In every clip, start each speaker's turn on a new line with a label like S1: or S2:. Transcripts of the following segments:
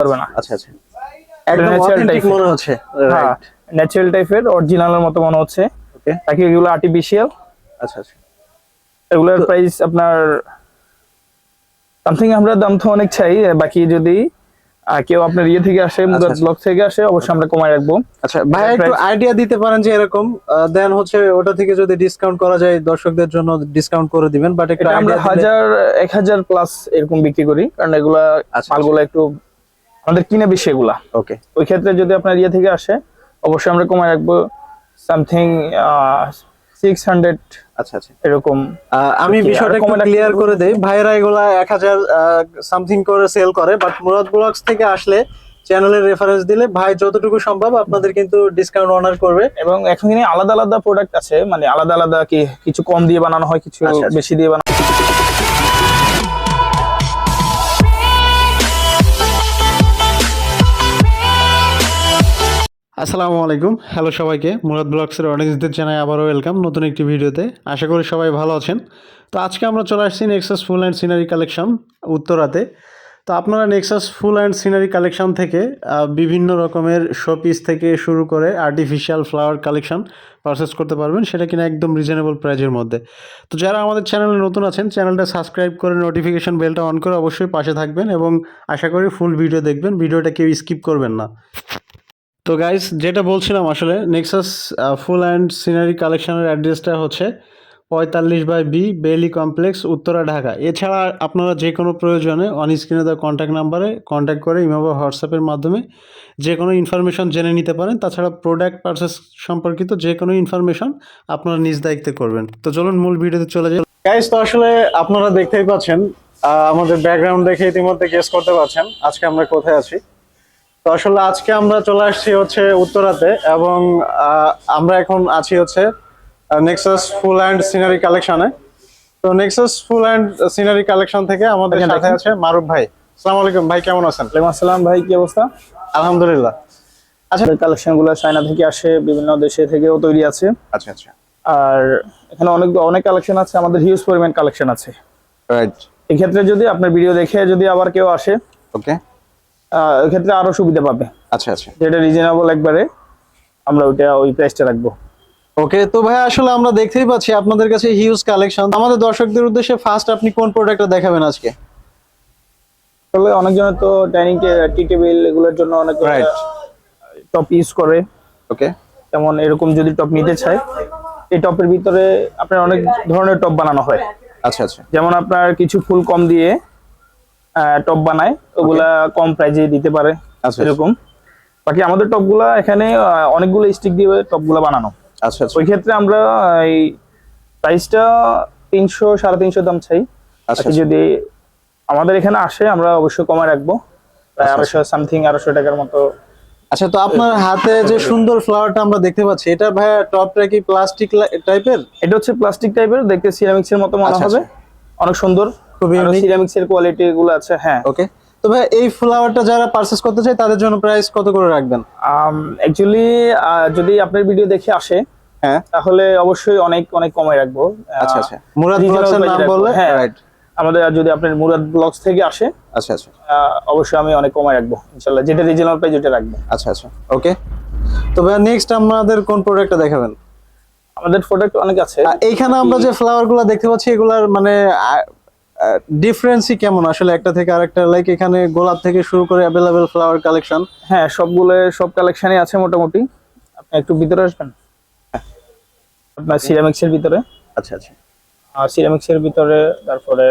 S1: পারবে না।
S2: আচ্ছা আচ্ছা। একদম অথেন্টিক মনে হচ্ছে। রাইট
S1: ন্যাচারাল টাইপের অরিজিনালের মতো মনে হচ্ছে।
S2: ওকে
S1: বাকি এগুলো আর্টিফিশিয়াল
S2: আচ্ছা আচ্ছা।
S1: এগুলোর প্রাইস আপনার সামথিং আমরা দাম তো অনেক চাই বাকি যদি কেউ আপনার ইয়ে থেকে আসে
S2: আচ্ছা।
S1: ব্লক থেকে আসে অবশ্যই আমরা কমায় রাখব।
S2: আচ্ছা ভাই একটু আইডিয়া দিতে পারেন যে এরকম দেন হচ্ছে ওটা থেকে যদি ডিসকাউন্ট করা যায় দর্শকদের জন্য ডিসকাউন্ট করে দিবেন বাট একটু
S1: আমরা হাজার এক হাজার প্লাস এরকম বিক্রি করি কারণ এগুলা
S2: আচ্ছা।
S1: মালগুলো একটু আমাদের কিনে বেশি এগুলা।
S2: ওকে
S1: ওই ক্ষেত্রে যদি আপনার ইয়ে থেকে আসে অবশ্যই আমরা কমায় রাখব সামথিং সিক্স হান্ড্রেড
S2: আচ্ছা আচ্ছা।
S1: এরকম।
S2: আমি বিষয়টা একটু ক্লিয়ার করে দেই। ভাইরা এগুলা এক হাজার সামথিং করে সেল করে বাট মুরাদ ব্লগস থেকে আসলে চ্যানেলের রেফারেন্স দিলে ভাই যতটুকু সম্ভব আপনাদের কিন্তু ডিসকাউন্ট অনার করবে।
S1: এবং এখানে আলাদা আলাদা প্রোডাক্ট আছে মানে আলাদা আলাদা কি কিছু কম দিয়ে বানানো হয় কিছু
S2: আচ্ছা, আচ্ছা।
S1: বেশি দিয়ে বানানো হয়।
S2: আসসালামু আলাইকুম। হ্যালো সবাইকে। মুরাদ ব্লগসের অডিয়েন্সদের জানাই আবারও ওয়েলকাম নতুন একটি ভিডিওতে। আশা করি সবাই ভালো আছেন। তো আজকে আমরা চলে আসছি Nexus Ful and scenery collection উত্তরাতে। তো আপনারা Nexus Ful and scenery collection থেকে বিভিন্ন রকমের শোপিস থেকে শুরু করে আর্টিফিশিয়াল ফ্লাওয়ার কালেকশন পারচেস করতে পারবেন। সেটা কিনা একদম রিজনেবল প্রাইজের মধ্যে। তো যারা আমাদের চ্যানেলে নতুন আছেন চ্যানেলটা সাবস্ক্রাইব করে নোটিফিকেশন বেলটা অন করে অবশ্যই পাশে থাকবেন এবং আশা করি ফুল ভিডিও দেখবেন। ভিডিওটা কেউ স্কিপ করবেন না। তো গাইস যেটা বলছিলাম আসলে নেক্সাস ফুল অ্যান্ড সিনারি কালেকশনের অ্যাড্রেসটা হচ্ছে পঁয়তাল্লিশ by B Beli complex Uttara, Dhaka. এছাড়া আপনারা যে কোনো প্রয়োজনে অন স্ক্রিনে দেওয়া কন্ট্যাক্ট নাম্বারে কন্ট্যাক্ট করে ইমো বা হোয়াটসঅ্যাপের মাধ্যমে যে কোনো ইনফরমেশন জেনে নিতে পারেন। তাছাড়া প্রোডাক্ট পারচেস সম্পর্কিত যে কোনো ইনফরমেশন আপনারা নিজ দায়িত্বে করবেন। তো চলুন মূল ভিডিওতে চলে যাই। গাইস তো আসলে আপনারা দেখতেই পাচ্ছেন আমাদের ব্যাকগ্রাউন্ড দেখে ইতিমধ্যে গেস করতে পারছেন আজকে আমরা কোথায় আছি। তো আসলে আজকে আমরা চলে আসছি হচ্ছে উত্তরাতে এবং আমরা এখন আছি হচ্ছে নেক্সাস ফুল অ্যান্ড সিনারি কালেকশনে তো Nexus Ful and scenery collection থেকে আমাদের সাথে আছে মারুফ ভাই। আসসালামু আলাইকুম ভাই কেমন আছেন?
S1: ওয়ালাইকুম আসসালাম ভাই কি অবস্থা?
S2: আলহামদুলিল্লাহ।
S1: আচ্ছা। কালেকশনগুলো চায়না থেকে আসে বিভিন্ন দেশে থেকেও তৈরি আছে।
S2: আচ্ছা আচ্ছা।
S1: আর এখানে অনেক অনেক কালেকশন আছে আমাদের হিউজ পরিমাণ কালেকশন আছে।
S2: রাইট
S1: এই ক্ষেত্রে যদি আপনার ভিডিও দেখে যদি আবার কেউ আসে
S2: ওকে
S1: ক্ষেত্রে আরও সুবিধা পাবে।
S2: আচ্ছা আচ্ছা।
S1: যেটা রিজনেবল একবারে আমরা ওইটা ওই প্রাইসটা রাখব।
S2: ওকে তো ভাই আসলে আমরা দেখতেই পাচ্ছি আপনাদের কাছে হিউজ কালেকশন আমাদের দর্শকদের উদ্দেশ্যে ফার্স্ট আপনি কোন প্রোডাক্টটা দেখাবেন আজকে?
S1: আসলে অনেকজনের তো ডাইনিং টি টেবিল এগুলোর জন্য অনেক. টপ ইউজ করে।
S2: ওকে।
S1: যেমন এরকম যদি টপ নিতে চায় এই টপের ভিতরে আপনার অনেক ধরনের টপ বানানো হয়।
S2: আচ্ছা আচ্ছা।
S1: যেমন আপনার কিছু ফুল কম দিয়ে টপ বানায় ওগুলা কম প্রাইজে দিতে পারে
S2: আচ্ছা
S1: এরকম। বাকি আমাদের টপগুলা এখানে অনেকগুলো স্টিক দিয়ে টপগুলা বানানো।
S2: আচ্ছা আচ্ছা।
S1: ওই ক্ষেত্রে আমরা এই প্রাইসটা তিনশো সাড়ে তিনশো দাম চাই।
S2: আচ্ছা
S1: যদি আমাদের এখানে আসে আমরা অবশ্যই কমায় রাখব। প্রায়
S2: আচ্ছা,
S1: আড়াইশো সামথিং আড়াইশো টাকার মতো।
S2: আচ্ছা তো আপনার হাতে যে সুন্দর ফ্লাওয়ারটা আমরা দেখতে পাচ্ছি এটা ভাইয়া টপটা কি প্লাস্টিক টাইপের
S1: এটা হচ্ছে প্লাস্টিক টাইপের দেখতে সিরামিক্স এর মতো মনে
S2: আচ্ছা,
S1: হবে। অনেক সুন্দর।
S2: খুবই।
S1: সিরামিক্স এর কোয়ালিটি গুলো আছে হ্যাঁ।
S2: ওকে তো ভাই এই ফ্লাওয়ারটা যারা পারচেস করতে চায় তাদের জন্য প্রাইস কত করে রাখবেন?
S1: অ্যাকচুয়ালি যদি আপনার ভিডিও দেখে আসে
S2: হ্যাঁ।
S1: তাহলে অবশ্যই অনেক অনেক কমায় রাখব।
S2: আচ্ছা আচ্ছা। মুরাদ ব্লগসের
S1: price
S2: নাম বললে?
S1: হ্যাঁ।
S2: রাইট
S1: আমাদের যদি আপনার মুরাদ ব্লগস থেকে আসে
S2: আচ্ছা আচ্ছা।
S1: অবশ্যই আমি অনেক কমায় রাখব ইনশাল্লাহ। যেটা রিজনেবল প্রাইস যেটা রাখব।
S2: আচ্ছা আচ্ছা। ওকে তো ভাই নেক্সট আমাদের কোন প্রোডাক্টটা দেখাবেন?
S1: আমাদের প্রোডাক্ট অনেক আছে।
S2: এইখানে আমরা যে ফ্লাওয়ারগুলো দেখতে পাচ্ছি এগুলার মানে ডিফারেন্সই কেমন? আসলে একটা থেকে আরেকটা লাইক এখানে গোলাপ থেকে শুরু করে অ্যাভেলেবেল ফ্লাওয়ার কালেকশন
S1: হ্যাঁ সবগুলো সব কালেকশনই আছে মোটামুটি। আপনি একটু ভিতরে আসবেন? আপনার সিরামিক্স এর ভিতরে।
S2: আচ্ছা আচ্ছা।
S1: আর সিরামিক্স এর ভিতরে তারপরে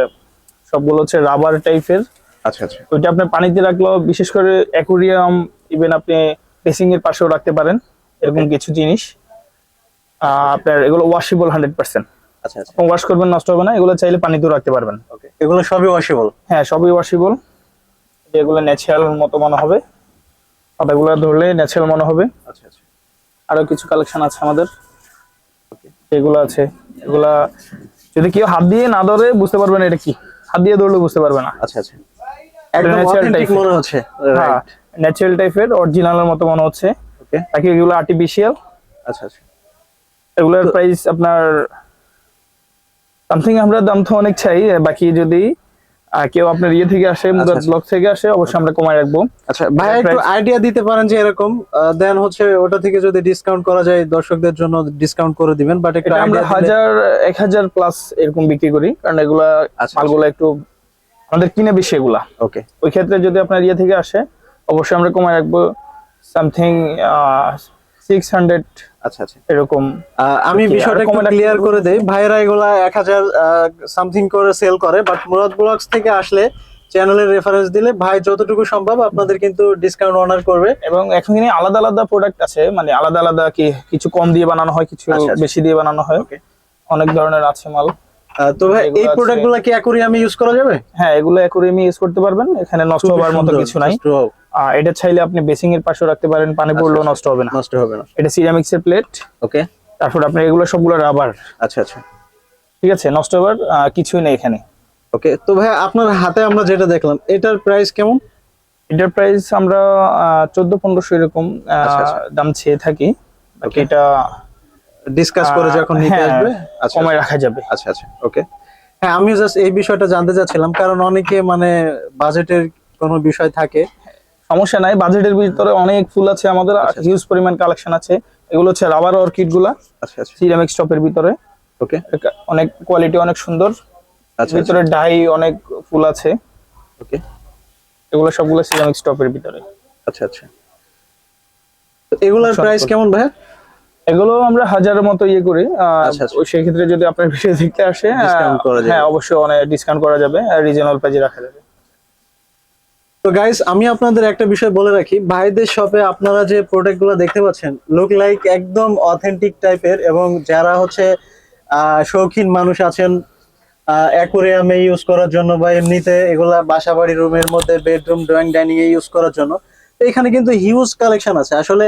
S1: সবগুলো হচ্ছে রাবার টাইপের
S2: আচ্ছা আচ্ছা।
S1: ওইটা আপনি পানিতে রাখলেও বিশেষ করে অ্যাকুরিয়াম ইভেন আপনি বেসিং এর পাশেও রাখতে পারেন। এরকম কিছু জিনিস। আপনার এগুলো ওয়াশেবল হান্ড্রেড পার্সেন্ট
S2: আচ্ছা আচ্ছা।
S1: ওয়াশ করবেন নষ্ট হবে না এগুলো চাইলে পানিতেও রাখতে পারবেন।
S2: ওকে এগুলো সবই ওয়াশেবল
S1: হ্যাঁ সবই ওয়াশেবল এগুলো ন্যাচারাল মতো মনে হবে। পাতাগুলো ধরলে ন্যাচারাল মনে হবে।
S2: আচ্ছা আচ্ছা।
S1: আরও কিছু কালেকশন আছে আমাদের। এগুলো আছে। এগুলা যদি কেউ হাত দিয়ে না ধরে বুঝতে পারবেন এটা কি। হাত দিয়ে ধরলে বুঝতে পারবে না।
S2: আচ্ছা আচ্ছা। একদম অথেন্টিক মনে হচ্ছে।
S1: হ্যাঁ
S2: রাইট
S1: ন্যাচারাল টাইপের অরিজিনালের মতো মনে হচ্ছে।
S2: ওকে
S1: বাকি এগুলো আর্টিফিশিয়াল
S2: আচ্ছা আচ্ছা।
S1: এগুলোর প্রাইস আপনার সামথিং আমরা দাম তো অনেক চাই বাকি যদি কেউ আপনার ইয়ে থেকে আসে
S2: আচ্ছা।
S1: ব্লক থেকে আসে অবশ্যই আমরা কমায় রাখব
S2: আচ্ছা ভাই একটু আইডিয়া দিতে পারেন যে এরকম দেন হচ্ছে ওটা থেকে যদি ডিসকাউন্ট করা যায় দর্শকদের জন্য ডিসকাউন্ট করে দিবেন বাট একটু
S1: আমরা হাজার এক হাজার প্লাস এরকম বিক্রি করি কারণ এগুলা
S2: আচ্ছা।
S1: মালগুলা একটু আমাদের কিনে বেশি এগুলা
S2: ওকে
S1: ওই ক্ষেত্রে যদি আপনার ইয়ে থেকে আসে অবশ্যই আমরা কমায় রাখব সামথিং সিক্স হান্ড্রেড
S2: আচ্ছা আচ্ছা।
S1: এরকম
S2: আমি বিষয়টা একটু ক্লিয়ার করে দেই। ভাইরা এগুলা এক হাজার সামথিং করে সেল করে বাট মুরাদ ব্লগস থেকে আসলে চ্যানেলের রেফারেন্স দিলে ভাই যতটুকু সম্ভব আপনাদের কিন্তু ডিসকাউন্ট অনার করবে।
S1: এবং এখন এখানে আলাদা আলাদা প্রোডাক্ট আছে মানে আলাদা আলাদা কি কিছু কম দিয়ে বানানো হয় কিছু
S2: আচ্ছা।
S1: বেশি দিয়ে বানানো হয়। অনেক ধরনের আছে মাল।
S2: তো ভাই এই
S1: আছে-
S2: প্রোডাক্টগুলা কি অ্যাকুরিয়ামে ইউজ করা যাবে?
S1: হ্যাঁ এগুলো অ্যাকুরিয়ামে ইউজ করতে পারবেন। এখানে নষ্ট হওয়ার মতো কিছু নাই। এটা চাইলে আপনি বেসিং এর পাশেও রাখতে পারেন পানি পড়লেও
S2: আচ্ছা।
S1: নষ্ট হবে না।
S2: নষ্ট হবে না।
S1: এটা সিরামিক্স এর প্লেট
S2: ওকে
S1: তারপর আপনি এগুলো সবগুলো রাবার
S2: আচ্ছা আচ্ছা।
S1: ঠিক আছে নষ্ট হওয়ার কিছুই নেই এখানে।
S2: ওকে তো ভাই আপনার হাতে আমরা যেটা দেখলাম এটার প্রাইস কেমন?
S1: এটার প্রাইস আমরা চোদ্দ পনেরোশো এরকম
S2: আচ্ছা, আচ্ছা।
S1: দাম চেয়ে থাকি. এটা
S2: ডিসকাস করে যখন নিতে
S1: হ্যাঁ,
S2: আসবে? আচ্ছা
S1: কমায় রাখা যাবে।
S2: আচ্ছা আচ্ছা ওকে হ্যাঁ আমি জাস্ট এই বিষয়টা জানতে চাচ্ছিলাম কারণ অনেকে মানে বাজেটের কোনো বিষয় থাকে।
S1: সমস্যা নাই বাজেটের ভিতরে অনেক ফুল আছে আমাদের
S2: আচ্ছা,
S1: হিউজ পরিমাণ কালেকশন আছে। এগুলো হচ্ছে রাবার অর্কিডগুলা
S2: আচ্ছা আচ্ছা।
S1: সিরামিক স্টপের ভিতরে।
S2: ওকে
S1: অনেক কোয়ালিটি অনেক সুন্দর।
S2: আচ্ছা
S1: ভিতরে ডাই অনেক ফুল আছে।
S2: ওকে
S1: এগুলো সবগুলো সিরামিক স্টপের ভিতরে।
S2: আচ্ছা আচ্ছা। তো এগুলার প্রাইস কেমন ভাই
S1: এগুলো আমরা হাজারের মতো ইয়ে করি
S2: আচ্ছা, আচ্ছা।
S1: ওই সেই ক্ষেত্রে যদি আপনার ভিডিও দেখতে আসে। হ্যাঁ অবশ্যই অনেক ডিসকাউন্ট করা যাবে রিজনাল প্রাইজে রাখা যাবে
S2: তো গাইস আমি আপনাদের একটা বিষয় বলে রাখি ভাইদের শপে আপনারা যে প্রোডাক্টগুলো দেখতে পাচ্ছেন লুক লাইক একদম অথেন্টিক টাইপের এবং যারা হচ্ছে আহ, শৌখিন মানুষ আছেন অ্যাকোরিয়ামে ইউজ করার জন্য বা এমনিতে এগুলা বাসা বাড়ি রুমের মধ্যে বেডরুম ড্রয়িং ডাইনিং এ ইউজ করার জন্য তো এখানে কিন্তু হিউজ কালেকশন আছে আসলে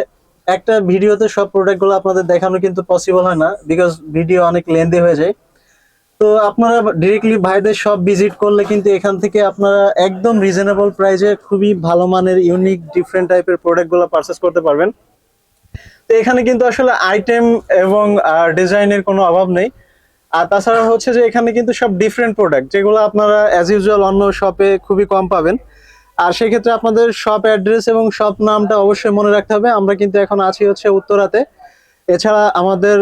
S2: একটা ভিডিওতে সব প্রোডাক্টগুলো আপনাদের দেখানো কিন্তু পসিবল হয় না বিকজ ভিডিও অনেক লেন্দি হয়ে যায়। তো আপনারা ডিরেক্টলি ভাইদের সব ভিজিট করলে কিন্তু এখান থেকে আপনারা একদম রিজনেবল প্রাইসে খুবই ভালো মানের ইউনিক ডিফারেন্ট টাইপের প্রোডাক্টগুলো পারচেস করতে পারবেন। তো এখানে কিন্তু আসলে আইটেম এবং ডিজাইনের কোনো অভাব নেই। আর তাছাড়া হচ্ছে যে এখানে কিন্তু সব ডিফারেন্ট প্রোডাক্ট যেগুলো আপনারা অ্যাজ ইউজুয়াল অন্য শপে খুবই কম পাবেন। আর সেক্ষেত্রে আপনাদের শপ অ্যাড্রেস এবং শপ নামটা অবশ্যই মনে রাখতে হবে। আমরা কিন্তু এখন আছি হচ্ছে উত্তরাতে। এছাড়া আমাদের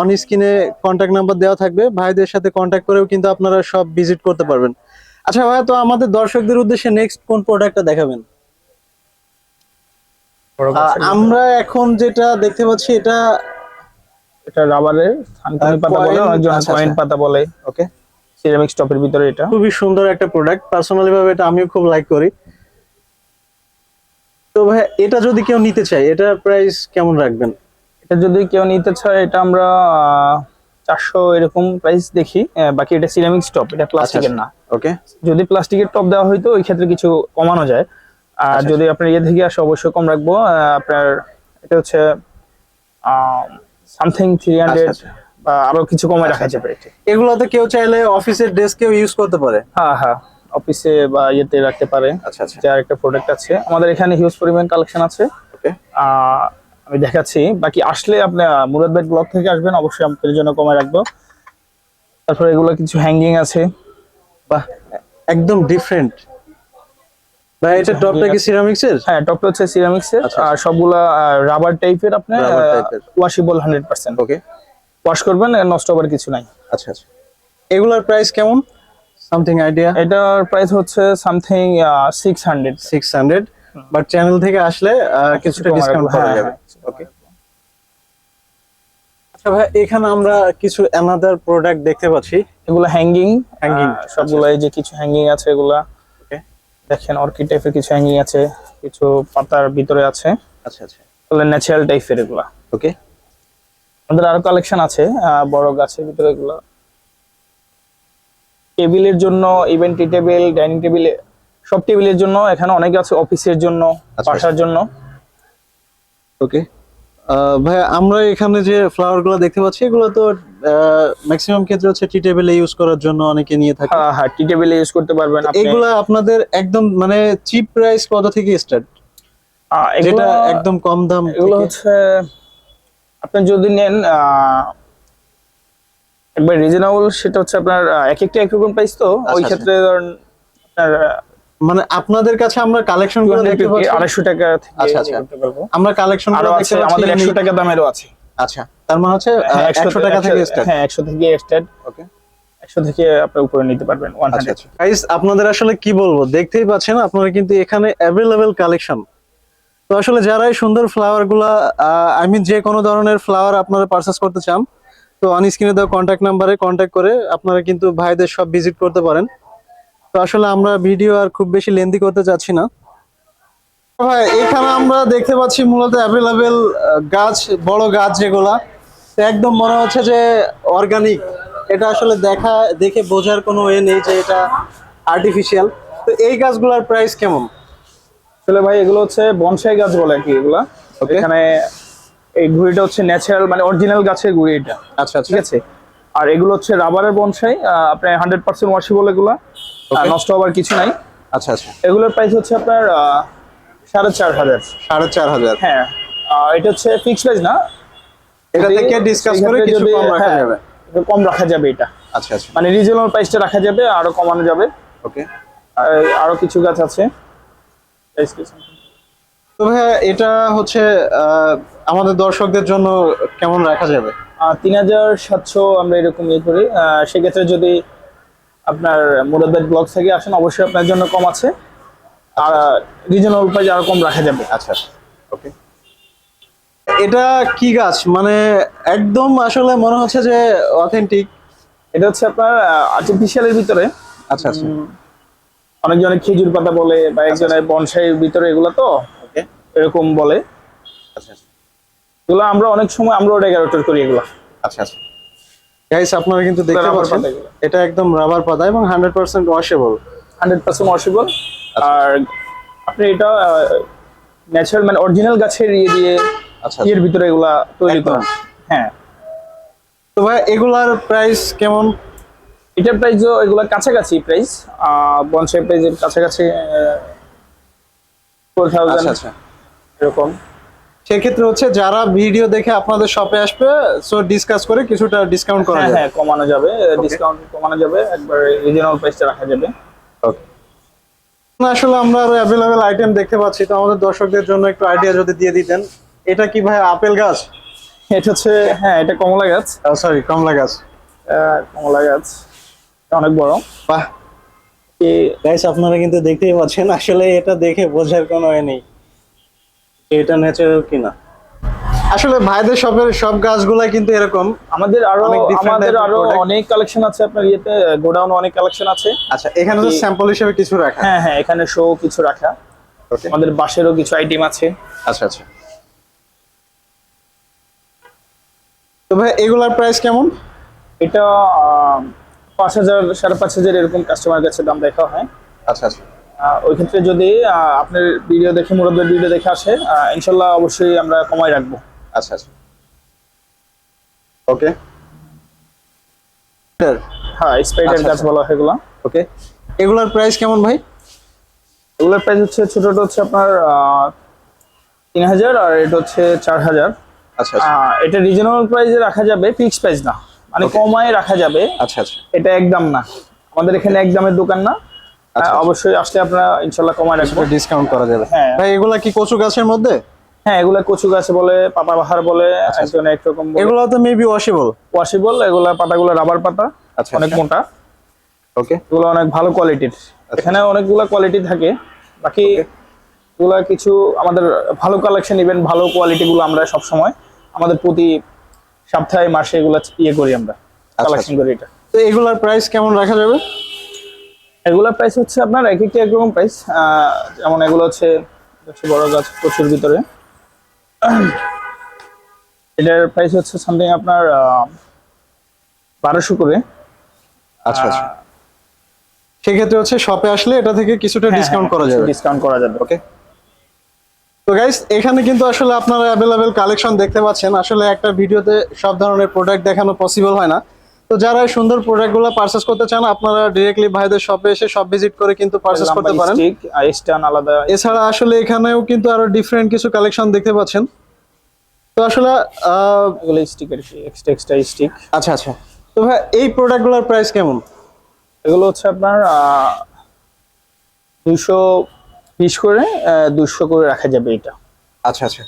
S2: অন স্ক্রিনে কন্ট্যাক্ট নাম্বার দেওয়া থাকবে। ভাইদের সাথে কন্ট্যাক্ট করেও কিন্তু আপনারা সব ভিজিট করতে পারবেন। আচ্ছা ভাইয়া তো আমাদের দর্শকদের উদ্দেশ্যে নেক্সট কোন প্রোডাক্টটা দেখাবেন? আমরা এখন যেটা দেখতে পাচ্ছি এটা
S1: এটা রাবারের থানকুনি
S2: আর
S1: পাতা বলে অনেকজন
S2: আচ্ছা,
S1: কয়েন
S2: আচ্ছা।
S1: পাতা বলে
S2: ওকে
S1: সিরামিক স্টপের ভিতরে এটা।
S2: খুবই সুন্দর একটা প্রোডাক্ট পার্সোনালি ভাবে এটা আমিও খুব লাইক করি। তো ভাই এটা যদি কেউ নিতে চায় এটার প্রাইস কেমন রাখবেন?
S1: এটা যদি কেউ নিতে চায় এটা আমরা চারশো এরকম প্রাইস দেখি। বাকি এটা সিরামিক স্টপ এটা প্লাস্টিকের না।
S2: ওকে
S1: যদি প্লাস্টিকের টপ দেওয়া হয়তো ওই ক্ষেত্রে কিছু কমানো যায়। আর
S2: আচ্ছা,
S1: যদি আপনার ইয়ে থেকে আসে অবশ্যই কম রাখব। আপনার এটা হচ্ছে সামথিং থ্রি হান্ড্রেড
S2: আচ্ছা,
S1: বা আরও কিছু কমে রাখা যাবে এটা
S2: এগুলোতে কেউ চাইলে অফিসের ডেস্কেও ইউজ করতে পারে।
S1: হ্যাঁ হ্যাঁ। অফিসে বা ইয়েতে রাখতে পারে
S2: আচ্ছা আচ্ছা।
S1: যার একটা প্রোডাক্ট আছে। আমাদের এখানে হিউজ পরিমাণ কালেকশন আছে।
S2: ওকে।
S1: আমি দেখাচ্ছি। বাকি আসলে আপনি মুরাদ ভাই ব্লগ থেকে আসবেন অবশ্যই আপনাদের জন্য কমে রাখব। তারপরে এগুলো কিছু হ্যাঙ্গিং আছে।
S2: বাহ একদম ডিফারেন্ট ভাই এটা টপটা কি সিরামিক্স এর
S1: হ্যাঁ টপটা হচ্ছে সিরামিক্স এর
S2: আচ্ছা,
S1: আর সবগুলা রাবার টাইপের আপনি ওয়াশেবল
S2: ওকে।
S1: ওয়াশ করবেন নষ্ট হবার কিছু নাই।
S2: আচ্ছা আচ্ছা। এগুলার প্রাইস কেমন? সামথিং আইডিয়া
S1: এটার প্রাইস হচ্ছে something six hundred
S2: six hundred but channel থেকে আসলে কিছুটা ডিসকাউন্ট
S1: হ্যাঁ,
S2: যাবে।
S1: হ্যাঁ।
S2: ওকে আচ্ছা ভাই এখানে আমরা কিছু অ্যানাদার প্রোডাক্ট দেখতে পাচ্ছি।
S1: এগুলো হ্যাঙ্গিং সবগুলো এই যে কিছু হ্যাঙ্গিং আছে এগুলা। দেখেন অর্কিড টাইপের কিছু হ্যাঙ্গিং আছে কিছু পাতার ভিতরে আছে।
S2: আচ্ছা আচ্ছা।
S1: এগুলো ন্যাচারাল টাইপের এগুলা।
S2: ওকে
S1: আমাদের আরও কালেকশন আছে বড় গাছের ভিতরে এগুলো। টেবিলের জন্য event tea table dining table সব টেবিলের জন্য এখানে অনেক আছে অফিসের জন্য
S2: আচ্ছা,
S1: বাসার জন্য।
S2: ওকে ভাই আমরা এখানে যে ফ্লাওয়ারগুলো দেখতে পাচ্ছি এগুলো তো ম্যাক্সিমাম ক্ষেত্রে হচ্ছে টি টেবিলে ইউজ করার জন্য অনেকে নিয়ে থাকে।
S1: হ্যাঁ হ্যাঁ টি টেবিলে ইউজ করতে পারবেন আপনি।
S2: এগুলা আপনাদের একদম মানে চিপ প্রাইস কত থেকে স্টার্ট যেটা একদম কম দাম
S1: এগুলো? হচ্ছে আপনি যদি নেন আহ, একবার রিজনেবল সেটা হচ্ছে আপনার এক একটা একরকম প্রাইস তো ওই
S2: আচ্ছা।
S1: ক্ষেত্রে ধরেন আপনার
S2: মানে আপনাদের কাছে আমরা কালেকশনগুলো দেখতে পাচ্ছি?
S1: আড়াইশো টাকা থেকে
S2: আচ্ছা, আচ্ছা।
S1: করতে পারব।
S2: আমরা কালেকশন
S1: আরও আছে আমাদের একশো টাকা দামেরও আছে।
S2: আচ্ছা তার মানে হচ্ছে
S1: হ্যাঁ,
S2: একশো টাকা থেকে স্টার্ট
S1: হ্যাঁ একশো থেকে স্টার্ট
S2: ওকে
S1: থেকে আপনার উপরে নিতে পারবেন
S2: আচ্ছা আচ্ছা। গাইস আপনাদের আসলে কি বলব? দেখতেই পাচ্ছেন আপনারা কিন্তু এখানে অ্যাভেলেবেল কালেকশন তো আসলে যারা এই সুন্দর ফ্লাওয়ারগুলা আই মিন যে কোনো ধরনের ফ্লাওয়ার আপনারা পারচেস করতে চান তো অন স্ক্রিনে দেওয়া কন্ট্যাক্ট নাম্বারে কন্ট্যাক্ট করে আপনারা কিন্তু ভাইদের সব ভিজিট করতে পারেন। তো আসলে আমরা ভিডিও আর খুব বেশি লেন্দি করতে চাচ্ছি না। ভাই এখানে আমরা দেখতে পাচ্ছি মূলত অ্যাভেলেবেল গাছ বড় গাছ যেগুলা। একদম মনে হচ্ছে যে অর্গানিক এটা আসলে দেখা দেখে বোঝার কোনো ওয়ে নেই যে এটা আর্টিফিশিয়াল তো এই গাছগুলোর প্রাইস কেমন?
S1: আসলে ভাই এগুলো হচ্ছে বনসাই গাছ বলে আর কি এগুলা। এখানে এই ঘুড়িটা হচ্ছে ন্যাচারাল মানে অরিজিনাল গাছের ঘুড়ি এটা।
S2: আচ্ছা
S1: ঠিক আছে? আর এগুলো হচ্ছে রাবারের বনসাই আপনার হান্ড্রেড পার্সেন্ট ওয়াশেবল এগুলা। আহ, নষ্ট হবার কিছু নাই।
S2: আচ্ছা আচ্ছা।
S1: এগুলোর প্রাইস হচ্ছে আপনার সাড়ে চার হাজার।
S2: সাড়ে চার হাজার।
S1: হ্যাঁ। এটা হচ্ছে ফিক্স প্রাইস না?
S2: এটা থেকে ডিসকাস করে কিছু কম রাখা
S1: হ্যাঁ,
S2: যাবে?
S1: কম রাখা যাবে এটা।
S2: আচ্ছা আচ্ছা।
S1: মানে রিজনেবল প্রাইসটা রাখা যাবে আরও কমানো যাবে।
S2: ওকে
S1: আর আরও কিছু গাছ আছে?
S2: তো ভাইয়া এটা হচ্ছে আমাদের দর্শকদের জন্য কেমন রাখা যাবে?
S1: তিন হাজার সাতশো আমরা এরকম ইয়ে করি। সেক্ষেত্রে যদি আপনার ব্লক থেকে আসেন অবশ্যই আপনার জন্য কম আছে। আর প্রাইস আরও কম রাখা যাবে।
S2: আচ্ছা ওকে। এটা কি গাছ? মানে একদম আসলে মনে হচ্ছে যে অথেন্টিক
S1: এটা হচ্ছে আপনার আর্টিফিশিয়ালের ভিতরে।
S2: আচ্ছা আচ্ছা।
S1: অনেকজনে খেজুর পাতা বলে বা একজনের বনসাইয়ের ভিতরে এগুলো তো। এরকম বলে।
S2: আচ্ছা আচ্ছা।
S1: এগুলো আমরা অনেক সময় আমরা ওটা এগারোটার করি এগুলো।
S2: আচ্ছা আচ্ছা। গাইস আপনারা কিন্তু দেখতে পাচ্ছেন এটা একদম রাবার পাতা এবং hundred percent washable
S1: hundred percent washable আর আপনি এটা ন্যাচারাল মানে অরিজিনাল গাছের ইয়ে দিয়ে
S2: আচ্ছা
S1: ইয়ের ভিতরে এগুলা তৈরি। করা হ্যাঁ।
S2: তো ভাই এগুলার প্রাইস কেমন?
S1: এটার প্রাইসও এগুলা কাছাকাছি প্রাইস বনসাই প্রাইসের কাছাকাছি ফোর
S2: আচ্ছা
S1: থাউজেন্ড
S2: আচ্ছা
S1: এরকম।
S2: সেক্ষেত্রে হচ্ছে যারা ভিডিও দেখে আপনাদের শপে আসবে সো ডিসকাস করে কিছুটা ডিসকাউন্ট করা
S1: হ্যাঁ
S2: যাবে।
S1: হ্যাঁ কমানো যাবে। ডিসকাউন্ট কমানো যাবে। একবার রিজনেবল প্রাইসটা রাখা যাবে।
S2: ওকে আসলে আমরা আরও অ্যাভেলেবেল আইটেম দেখতে পাচ্ছি তো আমাদের দর্শকদের জন্য একটু আইডিয়া যদি দিয়ে দিতেন। এটা কি ভাই আপেল গাছ?
S1: এটা হচ্ছে হ্যাঁ এটা কমলা গাছ।
S2: সরি কমলা গাছ।
S1: কমলা গাছ। অনেক বড়।
S2: বাহ।
S1: এই-
S2: গাইস আপনারা কিন্তু দেখতেই পাচ্ছেন আসলে এটা দেখে বোঝার কোনো এ নেই। এটা ন্যাচারাল কিনা? আসলে ভাইদের শপের সব গাছগুলা কিন্তু এরকম।
S1: আমাদের আরও
S2: অনেক
S1: আমাদের
S2: আরও
S1: অনেক কালেকশন আছে আপনার ইয়েতে গোডাউন অনেক কালেকশন আছে।
S2: আচ্ছা এখানে তো স্যাম্পল হিসেবে কিছু রাখা।
S1: হ্যাঁ হ্যাঁ এখানে শো কিছু রাখা। আমাদের বাসেরও কিছু আইটেম আছে।
S2: আচ্ছা আচ্ছা। তো ভাই এগুলার প্রাইস কেমন?
S1: এটা আহ, পাঁচ হাজার সাড়ে পাঁচ হাজার এরকম কাস্টমার কাছে দাম দেখা হয়।
S2: আচ্ছা আচ্ছা।
S1: ওই ক্ষেত্রে যদি আপনার ভিডিও দেখে মুরব্বের ভিডিও দেখে আসে ইনশাল্লাহ অবশ্যই আমরা কমাই রাখব।
S2: আচ্ছা আচ্ছা। ওকে
S1: হ্যাঁ স্পাইডার
S2: আচ্ছা,
S1: গাছ
S2: আচ্ছা।
S1: বলা হয় এগুলো।
S2: ওকে এগুলার প্রাইস কেমন ভাই?
S1: এগুলোর প্রাইস হচ্ছে ছোটটা হচ্ছে আপনার তিন হাজার আর এটা হচ্ছে চার হাজার।
S2: আচ্ছা আচ্ছা।
S1: এটা রিজনেবল প্রাইসে রাখা যাবে ফিক্স প্রাইস না। মানে কমায় রাখা যাবে।
S2: আচ্ছা আচ্ছা।
S1: এটা একদম না। আমাদের এখানে একদমের দোকান না। অবশ্যই আসলে আপনারা ইনশাল্লাহ কমায় রাখব।
S2: ডিসকাউন্ট করা যাবে।
S1: হ্যাঁ।
S2: ভাই এগুলা কি কচু গাছের মধ্যে?
S1: হ্যাঁ এগুলা কচু গাছ বলে পাতা বাহার বলে একজন একরকম
S2: এগুলো তো মেবি ওয়াশেবল
S1: ওয়াশেবল এগুলা পাতাগুলো রাবার পাতা
S2: আচ্ছা।
S1: অনেক মোটা।
S2: ওকে
S1: এগুলো অনেক ভালো কোয়ালিটির এখানে অনেকগুলা কোয়ালিটি থাকে। বাকি এগুলা কিছু আমাদের ভালো কালেকশন ইভেন ভালো কোয়ালিটি গুলো আমরা সব সময় আমাদের প্রতি সপ্তাহে মাসে এগুলা ইয়ে করি আমরা। কালেকশন করি এটা।
S2: তো এগুলার প্রাইস কেমন রাখা যাবে?
S1: এগুলোর প্রাইস হচ্ছে আপনার এক একটি একরকম প্রাইস যেমন এগুলো হচ্ছে বড় গাছ প্রচুর ভিতরে। এটার প্রাইস হচ্ছে সামথিং আপনার বারোশো করে।
S2: আচ্ছা আচ্ছা। সেক্ষেত্রে হচ্ছে শপে আসলে এটা থেকে কিছুটা
S1: হ্যাঁ,
S2: ডিসকাউন্ট করা যাবে।
S1: ডিসকাউন্ট করা যাবে।
S2: ওকে তো গাইস এখানে কিন্তু আসলে আপনারা অ্যাভেলেবেল কালেকশন দেখতে পাচ্ছেন। আসলে একটা ভিডিওতে সব ধরনের প্রোডাক্ট দেখানো পসিবল হয় না। তো যারা সুন্দর প্রোডাক্টগুলো পারচেস করতে চান আপনারা ডিরেক্টলি ভাইদের শপে এসে সব ভিজিট করে কিন্তু পারচেস করতে পারেন।
S1: আর আলাদা।
S2: এছাড়া আসলে এখানেও কিন্তু আরও ডিফারেন্ট কিছু কালেকশন দেখতে পাচ্ছেন। তো আসলে
S1: এগুলো স্টিক আর কি এক্সট্রা এক্সট্রা স্টিক
S2: আচ্ছা আচ্ছা। তো ভাই এই প্রোডাক্টগুলোর প্রাইস কেমন?
S1: এগুলো হচ্ছে আপনার দুশো পিস করে দুশো করে রাখা যাবে এটা।
S2: আচ্ছা আচ্ছা।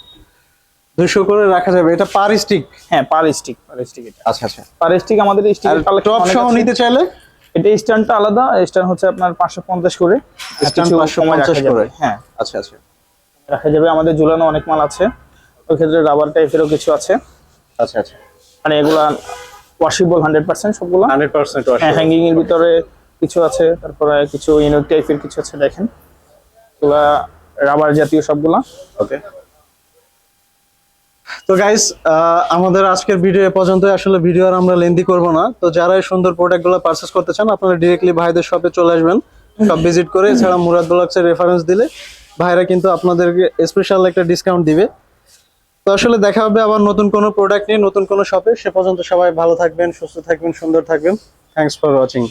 S2: দুশো করে রাখা যাবে। এটা পার স্টিক
S1: হ্যাঁ পার স্টিক পার স্টিক এটা।
S2: আচ্ছা আচ্ছা।
S1: পার স্টিক আমাদের কালেকশন
S2: টপ সহ নিতে চাইলে?
S1: এটা স্ট্যান্ডটা আলাদা স্ট্যান্ড হচ্ছে আপনার পাঁচশো পঞ্চাশ করে। আর
S2: Stand
S1: কিছু
S2: 550
S1: সময় রাখা যাবে।
S2: করে।
S1: হ্যাঁ।
S2: আচ্ছা আচ্ছা।
S1: রাখা যাবে। আমাদের ঝুলানো অনেক মাল আছে। ওই ক্ষেত্রে রাবার টাইপেরও কিছু আছে।
S2: আচ্ছা আচ্ছা।
S1: মানে এগুলা ওয়াশেবল হান্ড্রেড পার্সেন্ট সবগুলা।
S2: হান্ড্রেড পার্সেন্ট
S1: হ্যাঁ হ্যাঙ্গিং এর ভিতরে কিছু আছে। তারপরে কিছু ইউনিক টাইপের কিছু আছে দেখেন। এগুলা রাবার জাতীয় সবগুলা।
S2: ওকে তো গাইস আমাদের আজকের ভিডিও পর্যন্ত আসলে ভিডিও আর আমরা লেন্দি করব না। তো যারা এই সুন্দর প্রোডাক্টগুলো পারচেস করতে চান, আপনারা ডিরেক্টলি ভাইদের শপে চলে আসবেন। সব ভিজিট করে, এছাড়া মুরাদ ব্লগসের রেফারেন্স দিলে ভাইরা কিন্তু আপনাদেরকে স্পেশাল একটা ডিসকাউন্ট দিবে। তো আসলে দেখা হবে আবার নতুন কোনো প্রোডাক্ট নিয়ে, নতুন কোনো শপে সে পর্যন্ত সবাই ভালো থাকবেন, সুস্থ থাকবেন, সুন্দর থাকবেন। Thanks for watching